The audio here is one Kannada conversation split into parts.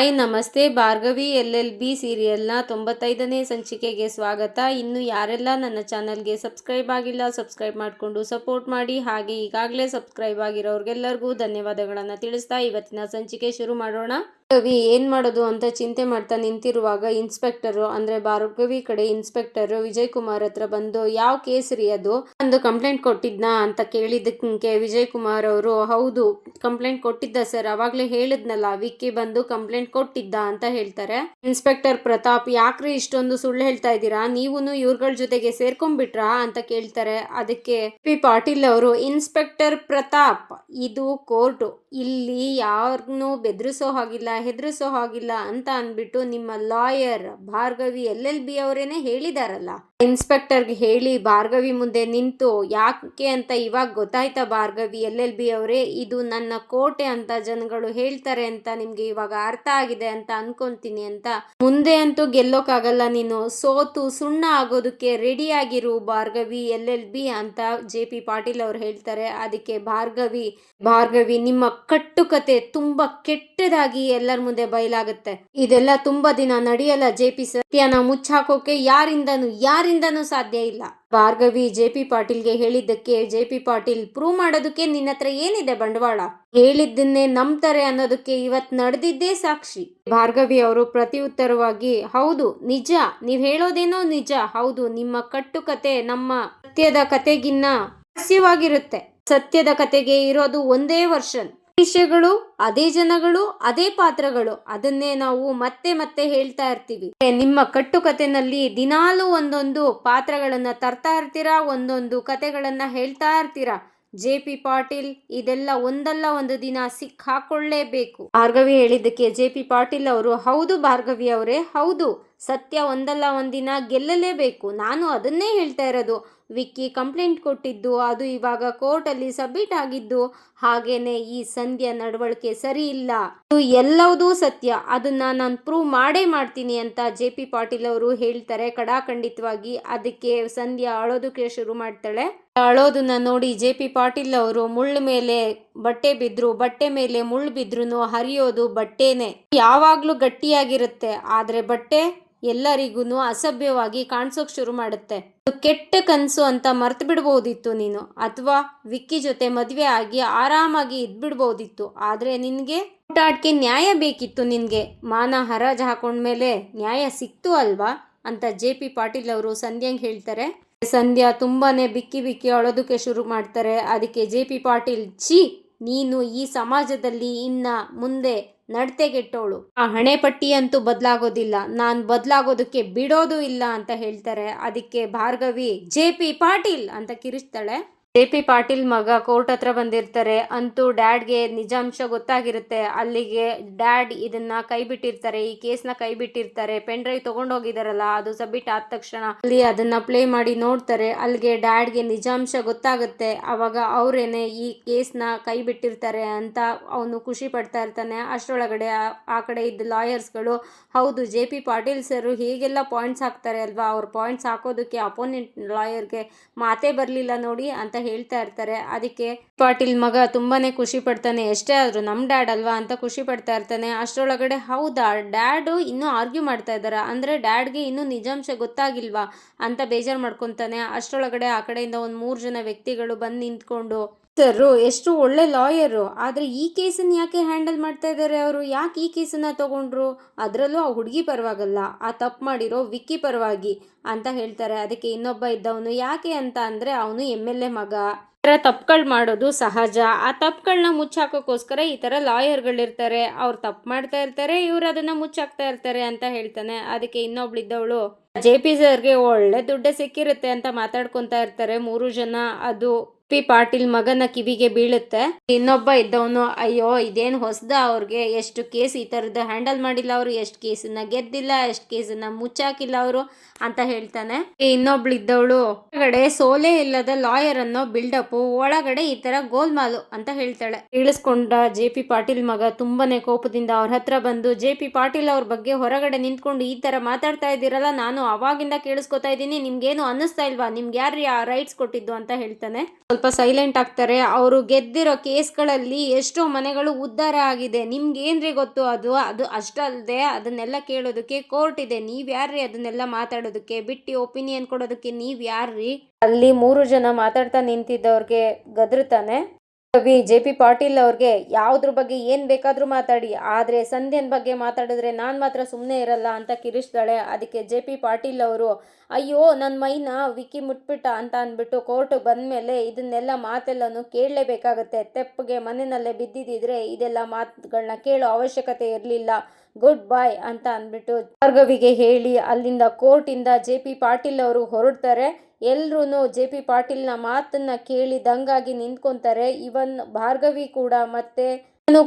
ಹಾಯ್ ನಮಸ್ತೆ ಭಾರ್ಗವಿ ಎಲ್ ಎಲ್ ಬಿ ಸೀರಿಯಲ್ನ ತೊಂಬತ್ತೈದನೇ ಸಂಚಿಕೆಗೆ ಸ್ವಾಗತ. ಇನ್ನು ಯಾರೆಲ್ಲ ನನ್ನ ಚಾನಲ್ಗೆ ಸಬ್ಸ್ಕ್ರೈಬ್ ಆಗಿಲ್ಲ ಸಬ್ಸ್ಕ್ರೈಬ್ ಮಾಡಿಕೊಂಡು ಸಪೋರ್ಟ್ ಮಾಡಿ. ಹಾಗೆ ಈಗಾಗಲೇ ಸಬ್ಸ್ಕ್ರೈಬ್ ಆಗಿರೋರಿಗೆಲ್ಲರಿಗೂ ಧನ್ಯವಾದಗಳನ್ನು ತಿಳಿಸ್ತಾ ಇವತ್ತಿನ ಸಂಚಿಕೆ ಶುರು ಮಾಡೋಣ. ಭಾರ್ಗವಿ ಏನ್ ಮಾಡೋದು ಅಂತ ಚಿಂತೆ ಮಾಡ್ತಾ ನಿಂತಿರುವಾಗ ಇನ್ಸ್ಪೆಕ್ಟರು, ಅಂದ್ರೆ ಭಾರ್ಗವಿ ಕಡೆ ಇನ್ಸ್ಪೆಕ್ಟರ್ ವಿಜಯ್ ಕುಮಾರ್ ಹತ್ರ ಬಂದು, ಯಾವ ಕೇಸ್ ರೀ ಅದು? ಒಂದು ಕಂಪ್ಲೇಂಟ್ ಕೊಟ್ಟಿದ್ನಾ ಅಂತ ಕೇಳಿದಕ್ಕೆ ವಿಜಯ್ ಕುಮಾರ್ ಅವರು, ಹೌದು, ಕಂಪ್ಲೇಂಟ್ ಕೊಟ್ಟಿದ್ದ ಸರ್, ಅವಾಗ್ಲೇ ಹೇಳಿದ್ನಲ್ಲ, ವಿಕ್ಕಿ ಬಂದು ಕಂಪ್ಲೇಂಟ್ ಕೊಟ್ಟಿದ್ದ ಅಂತ ಹೇಳ್ತಾರೆ. ಇನ್ಸ್ಪೆಕ್ಟರ್ ಪ್ರತಾಪ್, ಯಾಕ್ರಿ ಇಷ್ಟೊಂದು ಸುಳ್ಳು ಹೇಳ್ತಾ ಇದ್ದೀರಾ? ನೀವು ಇವ್ರಗಳ ಜೊತೆಗೆ ಸೇರ್ಕೊಂಡ್ಬಿಟ್ರಾ? ಅಂತ ಕೇಳ್ತಾರೆ. ಅದಕ್ಕೆ ಪಿ ಪಾಟೀಲ್ ಅವರು, ಇನ್ಸ್ಪೆಕ್ಟರ್ ಪ್ರತಾಪ್, ಇದು ಕೋರ್ಟು. ಇಲ್ಲಿ ಯಾರನ್ನೂ ಬೆದರಿಸೋ ಹಾಗಿಲ್ಲ, ಹೆದರಿಸೋ ಹಾಗಿಲ್ಲ ಅಂತ ಅಂದ್ಬಿಟ್ಟು ನಿಮ್ಮ lawyer Bhargavi L L B ಅವರೇನೆ ಹೇಳಿದಾರಲ್ಲ. ಇನ್ಸ್ಪೆಕ್ಟರ್ಗೆ ಹೇಳಿ ಭಾರ್ಗವಿ ಮುಂದೆ ನಿಂತು, ಯಾಕೆ ಅಂತ ಇವಾಗ ಗೊತ್ತಾಯ್ತಾ ಭಾರ್ಗವಿ, ಎಲ್ ಎಲ್ ಬಿ ಅವರೇ, ಇದು ನನ್ನ ಕೋಟೆ ಅಂತ ಜನಗಳು ಹೇಳ್ತಾರೆ ಅಂತ ನಿಮ್ಗೆ ಇವಾಗ ಅರ್ಥ ಆಗಿದೆ ಅಂತ ಅನ್ಕೊಂತೀನಿ ಅಂತ. ಮುಂದೆ ಅಂತೂ ಗೆಲ್ಲೋಕ್ಕಾಗಲ್ಲ ನೀನು, ಸೋತು ಸುಣ್ಣ ಆಗೋದಕ್ಕೆ ರೆಡಿ ಆಗಿರು ಭಾರ್ಗವಿ, ಎಲ್ ಎಲ್ ಬಿ ಅಂತ ಜೆ ಪಿ ಪಾಟೀಲ್ ಅವ್ರು ಹೇಳ್ತಾರೆ. ಅದಕ್ಕೆ ಭಾರ್ಗವಿ ಭಾರ್ಗವಿ ನಿಮ್ಮ ಕಟ್ಟುಕತೆ ತುಂಬಾ ಕೆಟ್ಟದಾಗಿ ಎಲ್ಲರ ಮುಂದೆ ಬಯಲಾಗುತ್ತೆ. ಇದೆಲ್ಲ ತುಂಬಾ ದಿನ ನಡೆಯಲ್ಲ, ಜೆ ಪಿ ಸತ್ಯನ ಮುಚ್ಚಾಕೋಕೆ ಯಾರಿಂದನು, ಯಾರಿಂದನೂ ಸಾಧ್ಯ ಇಲ್ಲ. ಭಾರ್ಗವಿ, ಜೆ ಪಿ ಪಾಟೀಲ್ಗೆ ಹೇಳಿದ್ದಕ್ಕೆ ಜೆ ಪಿ ಪಾಟೀಲ್ ಪ್ರೂವ್ ಮಾಡೋದಕ್ಕೆ ನಿನ್ನ ಹತ್ರ ಏನಿದೆ ಬಂಡವಾಳ? ಹೇಳಿದ್ದನ್ನೇ ನಂಬ್ತಾರೆ ಅನ್ನೋದಕ್ಕೆ ಇವತ್ ನಡೆದಿದ್ದೇ ಸಾಕ್ಷಿ. ಭಾರ್ಗವಿ ಅವರು ಪ್ರತಿ ಉತ್ತರವಾಗಿ ಹೌದು, ನಿಜ, ನೀವ್ ಹೇಳೋದೇನೋ ನಿಜ, ಹೌದು, ನಿಮ್ಮ ಕಟ್ಟುಕತೆ ನಮ್ಮ ಸತ್ಯದ ಕತೆಗಿನ್ನ ಸಸ್ಯವಾಗಿರುತ್ತೆ ಸತ್ಯದ ಕತೆಗೆ ಇರೋದು ಒಂದೇ ವರ್ಷನ್. ವಿಷಯಗಳು, ಅದೇ ಜನಗಳು, ಅದೇ ಪಾತ್ರಗಳು, ಅದನ್ನೇ ನಾವು ಮತ್ತೆ ಮತ್ತೆ ಹೇಳ್ತಾ ಇರ್ತೀವಿ. ನಿಮ್ಮ ಕಟ್ಟುಕತೆನಲ್ಲಿ ದಿನಾಲೂ ಒಂದೊಂದು ಪಾತ್ರಗಳನ್ನ ತರ್ತಾ ಇರ್ತೀರಾ? ಒಂದೊಂದು ಕತೆಗಳನ್ನ ಹೇಳ್ತಾ ಇರ್ತೀರಾ? ಜೆ ಪಿ ಪಾಟೀಲ್ ಇದೆಲ್ಲ ಒಂದಲ್ಲ ಒಂದು ದಿನ ಸಿಕ್ ಹಾಕೊಳ್ಳೇಬೇಕು. ಭಾರ್ಗವಿ ಹೇಳಿದ್ದಕ್ಕೆ ಜೆ ಪಿ ಪಾಟೀಲ್ ಅವರು, ಹೌದು ಭಾರ್ಗವಿ ಅವರೇ, ಹೌದು. ಸತ್ಯ ಒಂದಲ್ಲ ಒಂದಿನ ಗೆಲ್ಲಲೇಬೇಕು. ನಾನು ಅದನ್ನೇ ಹೇಳ್ತಾ ಇರೋದು. ವಿಕ್ಕಿ ಕಂಪ್ಲೇಂಟ್ ಕೊಟ್ಟಿದ್ದು, ಅದು ಇವಾಗ ಕೋರ್ಟಲ್ಲಿ ಸಬ್ಮಿಟ್ ಆಗಿದ್ದು, ಹಾಗೇನೆ ಈ ಸಂಧ್ಯಾ ನಡವಳಿಕೆ ಸರಿ ಇಲ್ಲ. ಇದು ಎಲ್ಲವುದೂ ಸತ್ಯ. ಅದನ್ನ ನಾನು ಪ್ರೂವ್ ಮಾಡೇ ಮಾಡ್ತೀನಿ ಅಂತ ಜೆ ಪಿ ಪಾಟೀಲ್ ಅವರು ಹೇಳ್ತಾರೆ ಕಡಾಖಂಡಿತವಾಗಿ ಅದಕ್ಕೆ ಸಂಧ್ಯಾ ಅಳೋದಕ್ಕೆ ಶುರು ಮಾಡ್ತಾಳೆ. ಅಳೋದನ್ನ ನೋಡಿ ಜೆ ಪಿ ಪಾಟೀಲ್ ಅವರು ಮುಳ್ಳು ಮೇಲೆ ಬಟ್ಟೆ ಬಿದ್ರು, ಬಟ್ಟೆ ಮೇಲೆ ಮುಳ್ಳು ಬಿದ್ರು ಹರಿಯೋದು ಬಟ್ಟೆನೆ. ಯಾವಾಗ್ಲೂ ಗಟ್ಟಿಯಾಗಿರುತ್ತೆ. ಆದ್ರೆ ಬಟ್ಟೆ ಎಲ್ಲರಿಗೂ ಅಸಭ್ಯವಾಗಿ ಕಾಣಿಸೋಕೆ ಶುರು ಮಾಡುತ್ತೆ. ಕೆಟ್ಟ ಕನಸು ಅಂತ ಮರ್ತು ಬಿಡ್ಬೋದಿತ್ತು ನೀನು. ಅಥವಾ ವಿಕ್ಕಿ ಜೊತೆ ಮದುವೆ ಆಗಿ ಆರಾಮಾಗಿ ಇದ್ಬಿಡ್ಬೋದಿತ್ತು. ಆದರೆ ನಿನಗೆ ಊಟಾಟಕ್ಕೆ ನ್ಯಾಯ ಬೇಕಿತ್ತು ನಿನಗೆ. ಮಾನ ಹರಾಜ್ ಹಾಕೊಂಡ್ಮೇಲೆ ನ್ಯಾಯ ಸಿಕ್ತು ಅಲ್ವಾ? ಅಂತ ಜೆ ಪಿ ಪಾಟೀಲ್ ಅವರು ಸಂಧ್ಯಂಗೆ ಹೇಳ್ತಾರೆ. ಸಂಧ್ಯಾ ತುಂಬಾನೇ ಬಿಕ್ಕಿ ಬಿಕ್ಕಿ ಅಳೋದಕ್ಕೆ ಶುರು ಮಾಡ್ತಾರೆ. ಅದಕ್ಕೆ ಜೆ ಪಿ ಪಾಟೀಲ್, ಛೀ, ನೀನು ಈ ಸಮಾಜದಲ್ಲಿ ಇನ್ನ ಮುಂದೆ ನಡತೆಗೆಟ್ಟವಳು ಆ ಹಣೆ ಪಟ್ಟಿ ಅಂತೂ ಬದಲಾಗೋದಿಲ್ಲ. ನಾನು ಬದಲಾಗೋದಕ್ಕೆ ಬಿಡೋದು ಇಲ್ಲ ಅಂತ ಹೇಳ್ತಾರೆ. ಅದಕ್ಕೆ ಭಾರ್ಗವಿ, ಜೆ ಪಿ ಪಾಟೀಲ್ ಅಂತ ಕಿರಿಸ್ತಾಳೆ ಜೆ ಪಿ ಪಾಟೀಲ್ ಮಗ ಕೋರ್ಟ್ ಹತ್ರ ಬಂದಿರ್ತಾರೆ. ಅಂತೂ ಡ್ಯಾಡ್ಗೆ ನಿಜಾಂಶ ಗೊತ್ತಾಗಿರುತ್ತೆ. ಅಲ್ಲಿಗೆ ಡ್ಯಾಡ್ ಇದನ್ನ ಕೈ ಬಿಟ್ಟಿರ್ತಾರೆ ಈ ಕೇಸ್ನ ಕೈ ಬಿಟ್ಟಿರ್ತಾರೆ ಪೆನ್ ಡ್ರೈವ್ ತಗೊಂಡು ಹೋಗಿದಾರಲ್ಲ ಅದು ಸಬ್ಮಿಟ್ ಆದ ತಕ್ಷಣ ಅಲ್ಲಿ ಅದನ್ನ ಪ್ಲೇ ಮಾಡಿ ನೋಡ್ತಾರೆ. ಅಲ್ಲಿಗೆ ಡ್ಯಾಡ್ಗೆ ನಿಜಾಂಶ ಗೊತ್ತಾಗುತ್ತೆ. ಅವಾಗ ಅವರೇನೆ ಈ ಕೇಸ್ನ ಕೈ ಬಿಟ್ಟಿರ್ತಾರೆ ಅಂತ ಅವನು ಖುಷಿ ಪಡ್ತಾ ಇರ್ತಾನೆ. ಅಷ್ಟರೊಳಗಡೆ ಆ- ಕಡೆ ಇದ್ದ ಲಾಯರ್ಸ್ಗಳು, ಹೌದು, ಜೆ ಪಿ ಪಾಟೀಲ್ ಸರ್ ಹೀಗೆಲ್ಲ ಪಾಯಿಂಟ್ಸ್ ಹಾಕ್ತಾರೆ ಅಲ್ವಾ? ಅವ್ರ ಪಾಯಿಂಟ್ಸ್ ಹಾಕೋದಕ್ಕೆ ಅಪೋನೆಂಟ್ ಲಾಯರ್ಗೆ ಮಾತೇ ಬರಲಿಲ್ಲ ನೋಡಿ ಅಂತ ಹೇಳ್ತಾ ಇರ್ತಾರೆ. ಅದಕ್ಕೆ ಪಾಟೀಲ್ ಮಗ ತುಂಬಾನೇ ಖುಷಿ ಪಡ್ತಾನೆ. ಎಷ್ಟೇ ಆದ್ರೂ ನಮ್ ಡ್ಯಾಡ್ ಅಲ್ವಾ ಅಂತ ಖುಷಿ ಪಡ್ತಾ ಇರ್ತಾನೆ. ಅಷ್ಟರೊಳಗಡೆ ಹೌದಾ? ಡ್ಯಾಡು ಇನ್ನೂ ಆರ್ಗ್ಯೂ ಮಾಡ್ತಾ ಇದ್ದಾರ? ಅಂದ್ರೆ ಡ್ಯಾಡ್ಗೆ ಇನ್ನೂ ನಿಜಾಂಶ ಗೊತ್ತಾಗಿಲ್ವಾ? ಅಂತ ಬೇಜಾರು ಮಾಡ್ಕೊಂತಾನೆ. ಅಷ್ಟರೊಳಗಡೆ ಆ ಕಡೆಯಿಂದ ಒಂದು ಮೂರು ಜನ ವ್ಯಕ್ತಿಗಳು ಬಂದು ನಿಂತ್ಕೊಂಡು ಸರ್ ಎಷ್ಟು ಒಳ್ಳೆ ಲಾಯರು. ಆದರೆ ಈ ಕೇಸನ್ನು ಯಾಕೆ ಹ್ಯಾಂಡಲ್ ಮಾಡ್ತಾ ಇದ್ದಾರೆ ಅವರು? ಯಾಕೆ ಈ ಕೇಸನ್ನು ತಗೊಂಡ್ರು? ಅದರಲ್ಲೂ ಆ ಹುಡುಗಿ ಪರವಾಗಲ್ಲ. ಆ ತಪ್ಪು ಮಾಡಿರೋ ವಿಕ್ಕಿ ಪರವಾಗಿ ಅಂತ ಹೇಳ್ತಾರೆ. ಅದಕ್ಕೆ ಇನ್ನೊಬ್ಬ ಇದ್ದವನು ಯಾಕೆ ಅಂತ ಅಂದರೆ ಅವನು ಎಂ ಎಲ್ ಎ ಮಗ. ಈ ಥರ ತಪ್ಪುಗಳು ಮಾಡೋದು ಸಹಜ. ಆ ತಪ್ಪುಗಳನ್ನ ಮುಚ್ಚಾಕೋಕ್ಕೋಸ್ಕರ ಈ ಥರ ಲಾಯರ್ಗಳಿರ್ತಾರೆ. ಅವ್ರು ತಪ್ಪು ಮಾಡ್ತಾ ಇರ್ತಾರೆ, ಇವ್ರು ಅದನ್ನು ಮುಚ್ಚಾಕ್ತಾ ಇರ್ತಾರೆ ಅಂತ ಹೇಳ್ತಾನೆ. ಅದಕ್ಕೆ ಇನ್ನೊಬ್ಳಿದ್ದವಳು ಜೆ ಪಿ ಸರ್ಗೆ ಒಳ್ಳೆ ದುಡ್ಡು ಸಿಕ್ಕಿರುತ್ತೆ ಅಂತ ಮಾತಾಡ್ಕೊತಾ ಇರ್ತಾರೆ ಮೂರು ಜನ. ಅದು ಪಿ ಪಾಟೀಲ್ ಮಗನ ಕಿವಿಗೆ ಬೀಳುತ್ತೆ. ಇನ್ನೊಬ್ಬ ಇದ್ದವನು, ಅಯ್ಯೋ, ಇದೇನು ಹೊಸದ ಅವ್ರಿಗೆ? ಎಷ್ಟು ಕೇಸ್ ಈ ಥರದ್ದು ಹ್ಯಾಂಡಲ್ ಮಾಡಿಲ್ಲ ಅವರು. ಎಷ್ಟು ಕೇಸನ್ನ ಗೆದ್ದಿಲ್ಲ, ಎಷ್ಟು ಕೇಸನ್ನ ಮುಚ್ಚಾಕಿಲ್ಲ ಅವರು, ಅಂತ ಹೇಳ್ತಾನೆ. ಇನ್ನೊಬ್ಳು ಇದ್ದವಳು, ಒಳಗಡೆ ಸೋಲೆ ಇಲ್ಲದ ಲಾಯರ್ ಅನ್ನೋ ಬಿಲ್ಡಪ್ ಒಳಗಡೆ ಈ ತರ ಗೋಲ್ಮಾಲು, ಅಂತ ಹೇಳ್ತಾಳೆ. ಇಳಿಸ್ಕೊಂಡ ಜೆ ಪಿ ಪಾಟೀಲ್ ಮಗ ತುಂಬಾನೇ ಕೋಪದಿಂದ ಅವ್ರ ಹತ್ರ ಬಂದು, ಜೆ ಪಿ ಪಾಟೀಲ್ ಅವ್ರ ಬಗ್ಗೆ ಹೊರಗಡೆ ನಿಂತ್ಕೊಂಡು ಈ ತರ ಮಾತಾಡ್ತಾ ಇದ್ದೀರಲ್ಲ, ನಾನು ಅವಾಗಿಂದ ಕೇಳಿಸ್ಕೊತಾ ಇದ್ದೀನಿ. ನಿಮ್ಗೇನು ಅನ್ನಿಸ್ತಾ ಇಲ್ವಾ? ನಿಮ್ಗೆ ಯಾರು ರೈಟ್ಸ್ ಕೊಟ್ಟಿದ್ದು? ಅಂತ ಹೇಳ್ತಾನೆ. ಸ್ವಲ್ಪ ಸೈಲೆಂಟ್ ಆಗ್ತಾರೆ. ಅವರು ಗೆದ್ದಿರೋ ಕೇಸ್ಗಳಲ್ಲಿ ಎಷ್ಟೋ ಮನೆಗಳು ಉದ್ಧಾರ ಆಗಿದೆ. ನಿಮ್ಗೇನ್ರಿ ಗೊತ್ತು? ಅದು ಅದು ಅಷ್ಟಲ್ಲದೆ ಅದನ್ನೆಲ್ಲ ಕೇಳೋದಕ್ಕೆ ಕೋರ್ಟ್ ಇದೆ. ನೀವ್ ಯಾರ್ರಿ ಅದನ್ನೆಲ್ಲ ಮಾತಾಡೋದಕ್ಕೆ? ಬಿಟ್ಟು ಒಪಿನಿಯನ್ ಕೊಡೋದಕ್ಕೆ ನೀವ್ ಯಾರ್ರಿ? ಅಲ್ಲಿ ಮೂರು ಜನ ಮಾತಾಡ್ತಾ ನಿಂತಿದ್ದವ್ರಿಗೆ ಗದರ್ತಾನೆ. ಕವಿ ಜೆ ಪಿ ಪಾಟೀಲ್ ಅವ್ರಿಗೆ ಯಾವುದ್ರ ಬಗ್ಗೆ ಏನು ಬೇಕಾದರೂ ಮಾತಾಡಿ, ಆದರೆ ಸಂಧ್ಯನ್ ಬಗ್ಗೆ ಮಾತಾಡಿದ್ರೆ ನಾನು ಮಾತ್ರ ಸುಮ್ಮನೆ ಇರಲ್ಲ ಅಂತ ಕಿರಿಸ್ತಾಳೆ ಅದಕ್ಕೆ ಜೆ ಪಿ ಪಾಟೀಲ್ ಅವರು, ಅಯ್ಯೋ ನನ್ನ ಮೈನ ವಿಕಿ ಮುಟ್ಬಿಟ್ಟ ಅಂತ ಅಂದ್ಬಿಟ್ಟು ಕೋರ್ಟ್ ಬಂದಮೇಲೆ ಇದನ್ನೆಲ್ಲ ಮಾತೆಲ್ಲನೂ ಕೇಳಲೇಬೇಕಾಗತ್ತೆ. ತೆಪ್ಪಗೆ ಮನೆಯಲ್ಲೇ ಬಿದ್ದಿದ್ದಿದ್ರೆ ಇದೆಲ್ಲ ಮಾತುಗಳನ್ನ ಕೇಳೋ ಅವಶ್ಯಕತೆ ಇರಲಿಲ್ಲ. ಗುಡ್ ಬಾಯ್ ಅಂತ ಅಂದ್ಬಿಟ್ಟು ಭಾರ್ಗವಿಗೆ ಹೇಳಿ ಅಲ್ಲಿಂದ ಕೋರ್ಟಿಂದ ಜೆ ಪಿ ಪಾಟೀಲ್ ಅವರು ಹೊರಡ್ತಾರೆ. ಎಲ್ರೂ ಜೆ ಪಿ ಪಾಟೀಲ್ನ ಮಾತನ್ನ ಕೇಳಿ ದಂಗಾಗಿ ನಿಂತ್ಕೊಂತಾರೆ. ಇವನ್ ಭಾರ್ಗವಿ ಕೂಡ ಮತ್ತೆ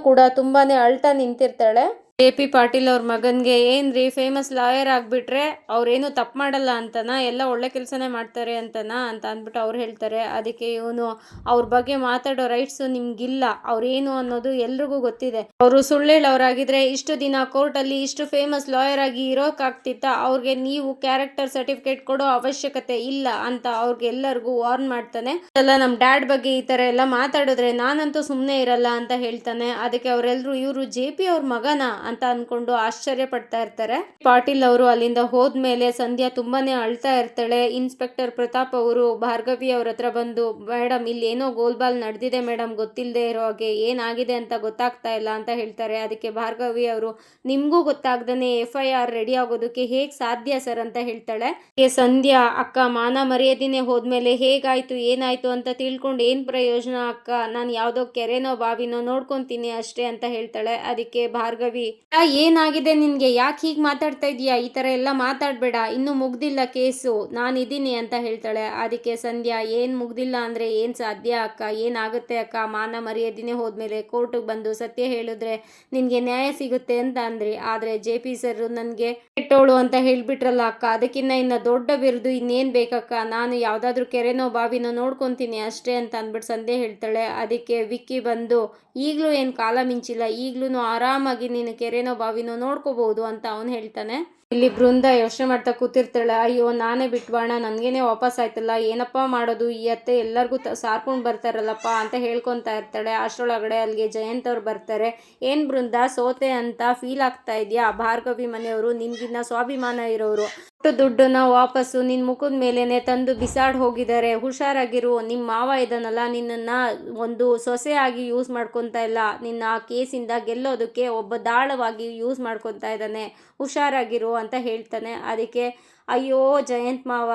ಕೂಡ ತುಂಬಾನೇ ಅಳ್ತಾ ನಿಂತಿರ್ತಾಳೆ. ಜೆ ಪಿ ಪಾಟೀಲ್ ಅವ್ರ ಮಗನ್ಗೆ, ಏನ್ರಿ ಫೇಮಸ್ ಲಾಯರ್ ಆಗ್ಬಿಟ್ರೆ ಅವ್ರೇನು ತಪ್ಪು ಮಾಡಲ್ಲ ಅಂತನ? ಎಲ್ಲ ಒಳ್ಳೆ ಕೆಲಸನೇ ಮಾಡ್ತಾರೆ ಅಂತನ? ಅಂತ ಅಂದ್ಬಿಟ್ಟು ಅವ್ರು ಹೇಳ್ತಾರೆ. ಅದಕ್ಕೆ ಇವನು ಅವ್ರ ಬಗ್ಗೆ ಮಾತಾಡೋ ರೈಟ್ಸ್ ನಿಮ್ಗಿಲ್ಲ. ಅವ್ರೇನು ಅನ್ನೋದು ಎಲ್ರಿಗೂ ಗೊತ್ತಿದೆ. ಅವರು ಸುಳ್ಳೇಳವರಾಗಿದ್ರೆ ಇಷ್ಟು ದಿನ ಕೋರ್ಟಲ್ಲಿ ಇಷ್ಟು ಫೇಮಸ್ ಲಾಯರ್ ಆಗಿ ಇರೋಕ್ಕಾಗ್ತಿತ್ತ ಅವ್ರಿಗೆ ನೀವು ಕ್ಯಾರೆಕ್ಟರ್ ಸರ್ಟಿಫಿಕೇಟ್ ಕೊಡೋ ಅವಶ್ಯಕತೆ ಇಲ್ಲ ಅಂತ ಅವ್ರಿಗೆ ಎಲ್ಲರಿಗೂ ವಾರ್ನ್ ಮಾಡ್ತಾನೆ. ಎಲ್ಲ ನಮ್ಮ ಡ್ಯಾಡ್ ಬಗ್ಗೆ ಈ ಥರ ಎಲ್ಲ ಮಾತಾಡಿದ್ರೆ ನಾನಂತೂ ಸುಮ್ಮನೆ ಇರಲ್ಲ ಅಂತ ಹೇಳ್ತಾನೆ. ಅದಕ್ಕೆ ಅವರೆಲ್ಲರೂ ಇವರು ಜೆ ಪಿ ಅವ್ರ ಮಗನ ಅಂತ ಅನ್ಕೊಂಡು ಆಶ್ಚರ್ಯ ಪಡ್ತಾ ಇರ್ತಾರೆ. ಪಾಟೀಲ್ ಅವರು ಅಲ್ಲಿಂದ ಹೋದ್ಮೇಲೆ ಸಂಧ್ಯಾ ತುಂಬಾನೇ ಅಳ್ತಾ ಇರ್ತಾಳೆ. ಇನ್ಸ್ಪೆಕ್ಟರ್ ಪ್ರತಾಪ್ ಅವರು, ಭಾರ್ಗವಿ ಅವ್ರ ಹತ್ರ ಬಂದು, ಮೇಡಮ್ ಇಲ್ಲಿ ಏನೋ ಗೋಲ್ಬಾಲ್ ನಡೆದಿದೆ ಮೇಡಮ್ ಗೊತ್ತಿಲ್ಲದೆ ಇರೋ ಹಾಗೆ ಏನಾಗಿದೆ ಅಂತ ಗೊತ್ತಾಗ್ತಾ ಇಲ್ಲ ಅಂತ ಹೇಳ್ತಾರೆ. ಅದಕ್ಕೆ ಭಾರ್ಗವಿ ಅವರು, ನಿಮಗೂ ಗೊತ್ತಾಗ್ದೇ ಎಫ್ ಐ ಆರ್ ರೆಡಿ ಆಗೋದಕ್ಕೆ ಹೇಗ್ ಸಾಧ್ಯ ಸರ್? ಅಂತ ಹೇಳ್ತಾಳೆ. ಸಂಧ್ಯಾ ಅಕ್ಕ ಮಾನ ಮರ್ಯಾದಿನೇ ಹೋದ್ಮೇಲೆ, ಹೇಗಾಯ್ತು, ಏನಾಯ್ತು ಅಂತ ತಿಳ್ಕೊಂಡು ಏನ್ ಪ್ರಯೋಜನ ಅಕ್ಕ? ನಾನು ಯಾವ್ದೋ ಕೆರೆನೋ ಬಾವಿನೋ ನೋಡ್ಕೊಂತೀನಿ ಅಷ್ಟೇ ಅಂತ ಹೇಳ್ತಾಳೆ. ಅದಕ್ಕೆ ಭಾರ್ಗವಿ ಏನಾಗಿದೆ ನಿನ್ಗೆ? ಯಾಕೆ ಹೀಗೆ ಮಾತಾಡ್ತಾ ಇದೀಯಾ ಈ ತರ ಎಲ್ಲ ಮಾತಾಡ್ಬೇಡ. ಇನ್ನು ಮುಗ್ದಿಲ್ಲ ಕೇಸು. ನಾನಿದ್ದೀನಿ ಅಂತ ಹೇಳ್ತಾಳೆ. ಅದಕ್ಕೆ ಸಂಧ್ಯಾ, ಏನು ಮುಗ್ದಿಲ್ಲ ಅಂದ್ರೆ ಏನು ಸಾಧ್ಯ ಅಕ್ಕ? ಏನಾಗುತ್ತೆ ಅಕ್ಕ? ಮಾನ ಮರ್ಯಾದಿನೇ ಹೋದ್ಮೇಲೆ ಕೋರ್ಟಿಗೆ ಬಂದು ಸತ್ಯ ಹೇಳಿದ್ರೆ ನಿನ್ಗೆ ನ್ಯಾಯ ಸಿಗುತ್ತೆ ಅಂತ ಅಂದ್ರಿ. ಆದ್ರೆ ಜೆ ಪಿ ಸರ್ ನನಗೆ ಕೆಟ್ಟೋಳು ಅಂತ ಹೇಳ್ಬಿಟ್ರಲ್ಲ ಅಕ್ಕ. ಅದಕ್ಕಿಂತ ಇನ್ನ ದೊಡ್ಡ ಬಿರುದು ಇನ್ನೇನ್ ಬೇಕಕ್ಕ? ನಾನು ಯಾವುದಾದ್ರೂ ಕೆರೆನೋ ಬಾವಿನೋ ನೋಡ್ಕೊತೀನಿ ಅಷ್ಟೇ ಅಂತ ಅಂದ್ಬಿಟ್ಟು ಸಂಧ್ಯಾ ಹೇಳ್ತಾಳೆ. ಅದಕ್ಕೆ ವಿಕ್ಕಿ ಬಂದು, ಈಗಲೂ ಏನು ಕಾಲ ಮಿಂಚಿಲ್ಲ. ಈಗಲೂ ಆರಾಮಾಗಿ ನೀನು ಕೆರೆನೋ ಬಾವಿನೋ ನೋಡ್ಕೋಬಹುದು ಅಂತ ಅವನು ಹೇಳ್ತಾನೆ. ಇಲ್ಲಿ ಬೃಂದ ಯೋಚನೆ ಮಾಡ್ತಾ ಕೂತಿರ್ತಾಳೆ, ಅಯ್ಯೋ, ನಾನೇ ಬಿಟ್ಬಾಣ ನನಗೇನೆ ವಾಪಸ್ ಆಯ್ತಲ್ಲ, ಏನಪ್ಪ ಮಾಡೋದು? ಈ ಅತ್ತೆ ಎಲ್ಲರಿಗೂ ತ, ಸಾರ್ಕೊಂಡು ಬರ್ತಾರಲ್ಲಪ್ಪ ಅಂತ ಹೇಳ್ಕೊತಾ ಇರ್ತಾಳೆ. ಅಷ್ಟರೊಳಗಡೆ ಅಲ್ಲಿಗೆ ಜಯಂತ್ ಅವ್ರು ಬರ್ತಾರೆ. ಏನು ಬೃಂದ, ಸೋತೆ ಅಂತ ಫೀಲ್ ಆಗ್ತಾ ಇದೆಯಾ? ಭಾರ್ಗವಿ ಮನೆಯವರು ನಿನ್ಗಿನ್ನ ಸ್ವಾಭಿಮಾನ ಇರೋರು. ಒಟ್ಟು ದುಡ್ಡನ್ನ ವಾಪಸ್ಸು ನಿನ್ನ ಮುಖದ ಮೇಲೇನೆ ತಂದು ಬಿಸಾಡ್ ಹೋಗಿದ್ದಾರೆ. ಹುಷಾರಾಗಿರು. ನಿಮ್ಮ ಮಾವ ಇದನ್ನಲ್ಲ ನಿನ್ನನ್ನ ಒಂದು ಸೊಸೆಯಾಗಿ ಯೂಸ್ ಮಾಡ್ಕೊತಾ ಇಲ್ಲ. ನಿನ್ನ ಕೇಸಿಂದ ಗೆಲ್ಲೋದಕ್ಕೆ ಒಬ್ಬ ದಾಳವಾಗಿ ಯೂಸ್ ಮಾಡ್ಕೊತಾ ಇದ್ದಾನೆ. ಹುಷಾರಾಗಿರು ಅಂತ ಹೇಳ್ತಾನೆ. ಅದಕ್ಕೆ ಅಯ್ಯೋ ಜಯಂತ್ ಮಾವ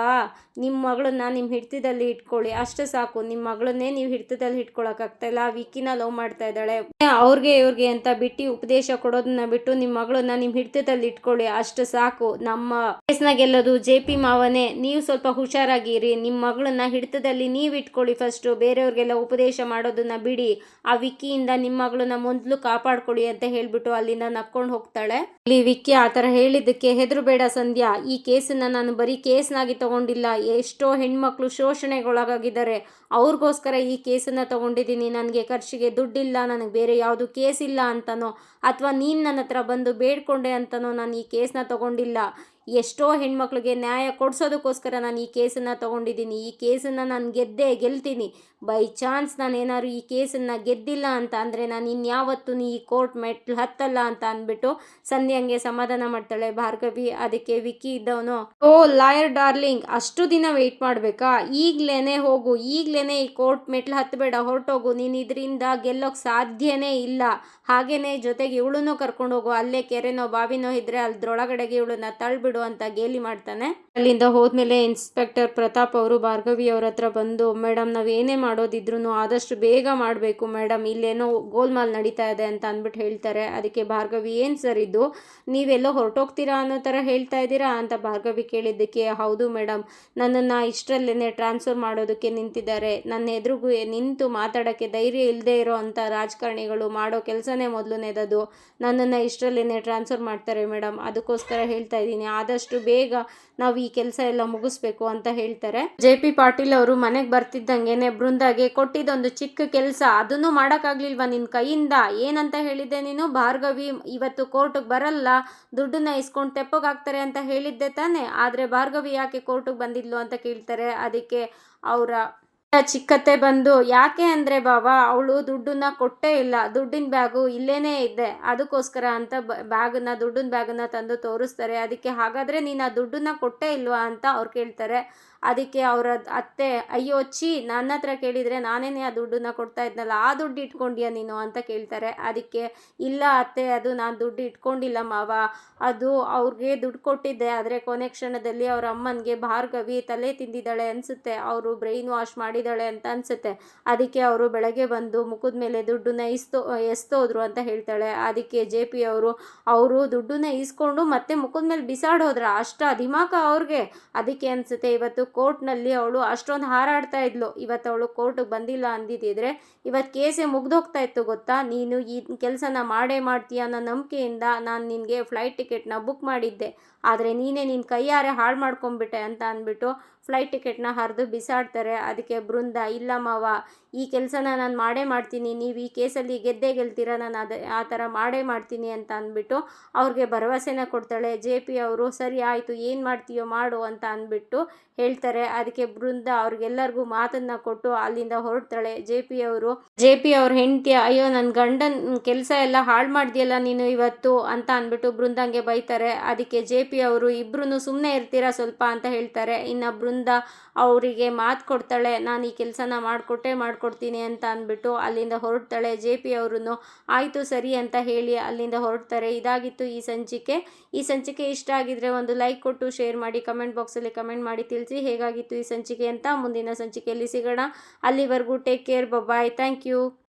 ನಿಮ್ಮ ಮಗಳನ್ನ ನಿಮ್ಮ ಹಿಡ್ತದಲ್ಲಿ ಇಟ್ಕೊಳ್ಳಿ ಅಷ್ಟು ಸಾಕು ನಿಮ್ಮ ಮಗಳನ್ನೇ ನೀವು ಹಿಡ್ತದಲ್ಲಿ ಇಟ್ಕೊಳಕ್ಕಾಗ್ತಾ ವಿಕಿನ ಲವ್ ಮಾಡ್ತಾ ಇದ್ದಾಳೆ. ಅವ್ರಿಗೆ ಇವ್ರಿಗೆ ಅಂತ ಬಿಟ್ಟು ಉಪದೇಶ ಕೊಡೋದನ್ನ ಬಿಟ್ಟು ನಿಮ್ಮ ಮಗಳನ್ನ ನಿಮ್ಮ ಹಿಡ್ತದಲ್ಲಿ ಇಟ್ಕೊಳ್ಳಿ ಅಷ್ಟು ಸಾಕು. ನಮ್ಮ ಕೇಸ್ನ ಗೆಲ್ಲೋದು ಜೆ ಪಿ ಮಾವನೇ. ನೀವು ಸ್ವಲ್ಪ ಹುಷಾರಾಗಿರಿ. ನಿಮ್ಮ ಮಗಳನ್ನ ಹಿಡಿತದಲ್ಲಿ ನೀವು ಇಟ್ಕೊಳ್ಳಿ ಫಸ್ಟು ಬೇರೆಯವ್ರಿಗೆಲ್ಲ ಉಪದೇಶ ಮಾಡೋದನ್ನ ಬಿಡಿ. ಆ ವಿಕ್ಕಿಯಿಂದ ನಿಮ್ಮ ಮಗಳನ್ನ ಮೊದಲು ಕಾಪಾಡ್ಕೊಳ್ಳಿ ಅಂತ ಹೇಳ್ಬಿಟ್ಟು ಅಲ್ಲಿಂದ ನಕ್ಕೊಂಡು ಹೋಗ್ತಾಳೆ. ಇಲ್ಲಿ ವಿಕ್ಕಿ ಆ ಥರ ಹೇಳಿದ್ದಕ್ಕೆ ಹೆದರು ಬೇಡ ಸಂಧ್ಯಾ. ಈ ಕೇಸನ್ನ ನಾನು ಬರೀ ಕೇಸ್ನಾಗಿ ತಗೊಂಡಿಲ್ಲ. ಎಷ್ಟೋ ಹೆಣ್ಮಕ್ಳು ಶೋಷಣೆಗೊಳಗಾಗಿದ್ದಾರೆ. ಅವ್ರಿಗೋಸ್ಕರ ಈ ಕೇಸನ್ನು ತಗೊಂಡಿದ್ದೀನಿ. ನನಗೆ ಖರ್ಚಿಗೆ ದುಡ್ಡಿಲ್ಲ. ನನಗೆ ಬೇರೆ ಯಾವುದು ಕೇಸ್ ಇಲ್ಲ ಅಂತನೋ ಅಥವಾ ನೀನು ನನ್ನ ಹತ್ರ ಬಂದು ಬೇಡ್ಕೊಂಡೆ ಅಂತನೋ ನಾನು ಈ ಕೇಸನ್ನ ತಗೊಂಡಿಲ್ಲ. ಎಷ್ಟೋ ಹೆಣ್ಮಕ್ಳಿಗೆ ನ್ಯಾಯ ಕೊಡಿಸೋದಕ್ಕೋಸ್ಕರ ನಾನು ಈ ಕೇಸನ್ನು ತಗೊಂಡಿದ್ದೀನಿ, ಈ ಕೇಸನ್ನು ನಾನು ಗೆದ್ದೇ ಗೆಲ್ತೀನಿ. ಬೈ ಚಾನ್ಸ್ ನಾನು ಏನಾದ್ರು ಈ ಕೇಸನ್ನು ಗೆದ್ದಿಲ್ಲ ಅಂತ ಅಂದರೆ ನಾನು ಇನ್ಯಾವತ್ತೂ ಈ ಕೋರ್ಟ್ ಮೆಟ್ಲು ಹತ್ತಲ್ಲ ಅಂತ ಅಂದ್ಬಿಟ್ಟು ಸಂಧ್ಯಾಂಗೆ ಸಮಾಧಾನ ಮಾಡ್ತಾಳೆ ಭಾರ್ಗವಿ. ಅದಕ್ಕೆ ವಿಕ್ಕಿ ಇದ್ದವನು, ಓ ಲಾಯರ್ ಡಾರ್ಲಿಂಗ್, ಅಷ್ಟು ದಿನ ವೆಯ್ಟ್ ಮಾಡಬೇಕಾ? ಈಗ್ಲೇನೆ ಹೋಗು, ಈಗ್ಲೇನೆ ಈ ಕೋರ್ಟ್ ಮೆಟ್ಲು ಹತ್ತಬೇಡ ಹೊರಟೋಗು, ನೀನು ಇದರಿಂದ ಗೆಲ್ಲೋಕೆ ಸಾಧ್ಯನೇ ಇಲ್ಲ. ಹಾಗೇನೆ ಜೊತೆಗೆ ಇವಳನ್ನು ಕರ್ಕೊಂಡು ಹೋಗು ಅಲ್ಲೇ ಕೆರೆನೋ ಬಾವಿನೋ ಇದ್ರೆ ಅದ್ರೊಳಗಡೆಗೆ ಇವಳನ್ನ ತಳ್ಬಿಡು ಅಂತ ಗೇಲಿ ಮಾಡ್ತಾನೆ. ಅಲ್ಲಿಂದ ಹೋದ್ಮೇಲೆ ಇನ್ಸ್ಪೆಕ್ಟರ್ ಪ್ರತಾಪ್ ಅವರು, ಭಾರ್ಗವಿ ಅವ್ರ ಹತ್ರ ಬಂದು ಮೇಡಮ್ ನಾವು ಏನೇ ಮಾಡೋದಿದ್ರು ಆದಷ್ಟು ಬೇಗ ಮಾಡಬೇಕು ಮೇಡಮ್ ಇಲ್ಲೇನೋ ಗೋಲ್ಮಾಲ್ ನಡೀತಾ ಇದೆ ಅಂತ ಅಂದ್ಬಿಟ್ಟು ಹೇಳ್ತಾರೆ. ಅದಕ್ಕೆ ಭಾರ್ಗವಿ, ಏನು ಸರ್ ಇದು? ನೀವೆಲ್ಲೋ ಹೊರಟೋಗ್ತೀರಾ ಅನ್ನೋ ಥರ ಹೇಳ್ತಾ ಇದ್ದೀರಾ? ಅಂತ ಭಾರ್ಗವಿ ಕೇಳಿದ್ದಕ್ಕೆ, ಹೌದು ಮೇಡಮ್ ನನ್ನನ್ನು ಇಷ್ಟರಲ್ಲೇ ಟ್ರಾನ್ಸ್ಫರ್ ಮಾಡೋದಕ್ಕೆ ನಿಂತಿದ್ದಾರೆ. ನನ್ನ ಎದುರುಗು ನಿಂತು ಮಾತಾಡೋಕ್ಕೆ ಧೈರ್ಯ ಇಲ್ಲದೆ ಇರೋ ಅಂಥ ರಾಜಕಾರಣಿಗಳು ಮಾಡೋ ಕೆಲಸನೇ ಮೊದಲನೇದದು. ನನ್ನನ್ನು ಇಷ್ಟರಲ್ಲೇ ಟ್ರಾನ್ಸ್ಫರ್ ಮಾಡ್ತಾರೆ ಮೇಡಮ್ ಅದಕ್ಕೋಸ್ಕರ ಹೇಳ್ತಾ ಇದ್ದೀನಿ. ಆದಷ್ಟು ಬೇಗ ನಾವು ಈ ಕೆಲಸ ಎಲ್ಲ ಮುಗಿಸ್ಬೇಕು ಅಂತ ಹೇಳ್ತಾರೆ. ಜೆ ಪಿ ಪಾಟೀಲ್ ಅವರು ಮನೆಗೆ ಬರ್ತಿದ್ದಂಗೆನೆ ಬೃಂದಾಗೆ ಕೊಟ್ಟಿದ್ದೊಂದು ಚಿಕ್ಕ ಕೆಲಸ. ಅದನ್ನು ಮಾಡೋಕ್ಕಾಗ್ಲಿಲ್ವಾ ನಿನ್ನ ಕೈಯಿಂದ? ಏನಂತ ಹೇಳಿದ್ದೆ ನೀನು? ಭಾರ್ಗವಿ ಇವತ್ತು ಕೋರ್ಟಿಗೆ ಬರಲ್ಲ. ದುಡ್ಡನ್ನ ಇಸ್ಕೊಂಡು ತೆಪ್ಪಗಾಗ್ತಾರೆ ಅಂತ ಹೇಳಿದ್ದೆ ತಾನೇ. ಆದರೆ ಭಾರ್ಗವಿ ಯಾಕೆ ಕೋರ್ಟಿಗೆ ಬಂದಿದ್ಲು ಅಂತ ಕೇಳ್ತಾರೆ. ಅದಕ್ಕೆ ಅವರ ಚಿಕ್ಕತ್ತೆ ಬಂದು, ಯಾಕೆ ಅಂದರೆ ಬಾಬಾ ಅವಳು ದುಡ್ಡನ್ನ ಕೊಟ್ಟೇ ಇಲ್ಲ. ದುಡ್ಡಿನ ಬ್ಯಾಗು ಇಲ್ಲೇನೇ ಇದೆ. ಅದಕ್ಕೋಸ್ಕರ ಅಂತ ಬ್ಯಾಗನ್ನ, ದುಡ್ಡಿನ ಬ್ಯಾಗನ್ನ ತಂದು ತೋರಿಸ್ತಾರೆ. ಅದಕ್ಕೆ ಹಾಗಾದರೆ ನೀನು ಆ ದುಡ್ಡನ್ನ ಕೊಟ್ಟೇ ಇಲ್ವಾ? ಅಂತ ಅವ್ರು ಕೇಳ್ತಾರೆ. ಅದಕ್ಕೆ ಅವರ ಅತ್ತೆ, ಅಯ್ಯೋ ಚಿ ನನ್ನ ಹತ್ರ ಕೇಳಿದರೆ ನಾನೇನೇ ಆ ದುಡ್ಡನ್ನ ಕೊಡ್ತಾ ಇದ್ನಲ್ಲ, ಆ ದುಡ್ಡು ಇಟ್ಕೊಂಡಿಯಾ ನೀನು? ಅಂತ ಕೇಳ್ತಾರೆ. ಅದಕ್ಕೆ, ಇಲ್ಲ ಅತ್ತೆ, ಅದು ನಾನು ದುಡ್ಡು ಇಟ್ಕೊಂಡಿಲ್ಲ ಮಾವ. ಅದು ಅವ್ರಿಗೆ ದುಡ್ಡು ಕೊಟ್ಟಿದ್ದೆ, ಆದರೆ ಕೊನೆ ಕ್ಷಣದಲ್ಲಿ ಅವ್ರ ಅಮ್ಮನಿಗೆ ಭಾರ್ಗವಿ ತಲೆ ತಿಂದಿದ್ದಾಳೆ ಅನಿಸುತ್ತೆ. ಅವರು ಬ್ರೈನ್ ವಾಶ್ ಮಾಡಿದ್ದಾಳೆ ಅಂತ ಅನಿಸುತ್ತೆ. ಅದಕ್ಕೆ ಅವರು ಬೆಳಗ್ಗೆ ಬಂದು ಮುಖದ ಮೇಲೆ ದುಡ್ಡನ್ನ ಇಸ್ತೋ, ಎಸ್ತೋದ್ರು ಅಂತ ಹೇಳ್ತಾಳೆ. ಅದಕ್ಕೆ ಜೆ ಪಿ ಅವರು ಅವರು ದುಡ್ಡನ್ನ ಇಸ್ಕೊಂಡು ಮತ್ತೆ ಮುಖದ ಮೇಲೆ ಬಿಸಾಡೋದ್ರ? ಅಷ್ಟ ದಿಮಾಕ ಅವ್ರಿಗೆ. ಅದಕ್ಕೆ ಅನಿಸುತ್ತೆ, ಇವತ್ತು ಕೋರ್ಟ್ನಲ್ಲಿ ಅವಳು ಅಷ್ಟೊಂದು ಹಾರಾಡ್ತಾ ಇದ್ಲು. ಇವತ್ತು ಅವಳು ಕೋರ್ಟಿಗೆ ಬಂದಿಲ್ಲ ಅಂದಿದ್ದಿದ್ರೆ ಇವತ್ತು ಕೇಸೇ ಮುಗ್ದೋಗ್ತಾ ಇತ್ತು ಗೊತ್ತಾ? ನೀನು ಈ ಕೆಲಸನ ಮಾಡೇ ಮಾಡ್ತೀಯ ಅನ್ನೋ ನಂಬಿಕೆಯಿಂದ ನಾನು ನಿನಗೆ ಫ್ಲೈಟ್ ಟಿಕೆಟ್ನ ಬುಕ್ ಮಾಡಿದ್ದೆ. ಆದರೆ ನೀನೇ ನಿನ್ನ ಕೈಯಾರೆ ಹಾಳು ಮಾಡ್ಕೊಂಬಿಟ್ಟೆ ಅಂತ ಅಂದ್ಬಿಟ್ಟು ಫ್ಲೈಟ್ ಟಿಕೆಟ್ನ ಹರಿದು ಬಿಸಾಡ್ತಾರೆ. ಅದಕ್ಕೆ ಬೃಂದ, ಇಲ್ಲ ಮಾವ, ಈ ಕೆಲಸನ ನಾನು ಮಾಡೇ ಮಾಡ್ತೀನಿ. ನೀವು ಈ ಕೇಸಲ್ಲಿ ಗೆದ್ದೇ ಗೆಲ್ತೀರ? ನಾನು ಅದು, ಆ ಥರ ಮಾಡೇ ಮಾಡ್ತೀನಿ ಅಂತ ಅಂದ್ಬಿಟ್ಟು ಅವ್ರಿಗೆ ಭರವಸೆನ ಕೊಡ್ತಾಳೆ. ಜೆ ಪಿ ಅವರು, ಸರಿ ಆಯಿತು, ಏನು ಮಾಡ್ತೀಯೋ ಮಾಡು ಅಂತ ಅಂದ್ಬಿಟ್ಟು ಹೇಳ್ತಾರೆ. ಅದಕ್ಕೆ ಬೃಂದ ಅವ್ರಿಗೆಲ್ಲರಿಗೂ ಮಾತನ್ನು ಕೊಟ್ಟು ಅಲ್ಲಿಂದ ಹೊರಡ್ತಾಳೆ. ಜೆ ಪಿ ಅವರು, ಜೆ ಪಿ ಅವ್ರ ಹೆಂಡತಿ, ಅಯ್ಯೋ ನನ್ನ ಗಂಡನ ಕೆಲಸ ಎಲ್ಲ ಹಾಳು ಮಾಡಿದೆಯಲ್ಲ ನೀನು ಇವತ್ತು? ಅಂತ ಅಂದ್ಬಿಟ್ಟು ಬೃಂದಂಗೆ ಬೈತಾರೆ. ಅದಕ್ಕೆ ಜೆ ಪಿ ಅವರು ಇಬ್ಬರೂ ಸುಮ್ಮನೆ ಇರ್ತೀರಾ ಸ್ವಲ್ಪ? ಅಂತ ಹೇಳ್ತಾರೆ. ಇನ್ನು ಬೃಂದ ಅವರಿಗೆ ಮಾತು ಕೊಡ್ತಾಳೆ, ನಾನು ಈ ಕೆಲಸನ ಮಾಡಿಕೊಟ್ಟೆ ಮಾಡಿಕೊಡ್ತೀನಿ ಅಂತ ಅಂದ್ಬಿಟ್ಟು ಅಲ್ಲಿಂದ ಹೊರಡ್ತಾಳೆ. ಜೆ ಪಿ ಅವರು ಆಯಿತು ಸರಿ ಅಂತ ಹೇಳಿ ಅಲ್ಲಿಂದ ಹೊರಡ್ತಾರೆ. ಇದಾಗಿತ್ತು ಈ ಸಂಚಿಕೆ. ಈ ಸಂಚಿಕೆ ಇಷ್ಟ ಆಗಿದರೆ ಒಂದು ಲೈಕ್ ಕೊಟ್ಟು, ಶೇರ್ ಮಾಡಿ, ಕಮೆಂಟ್ ಬಾಕ್ಸಲ್ಲಿ ಕಮೆಂಟ್ ಮಾಡಿ ತಿಳಿಸಿ ಹೇಗಾಗಿತ್ತು ಈ ಸಂಚಿಕೆ ಅಂತ ಮುಂದಿನ ಸಂಚಿಕೆಯಲ್ಲಿ ಸಿಗೋಣ. ಅಲ್ಲಿವರೆಗೂ take care bye thank you.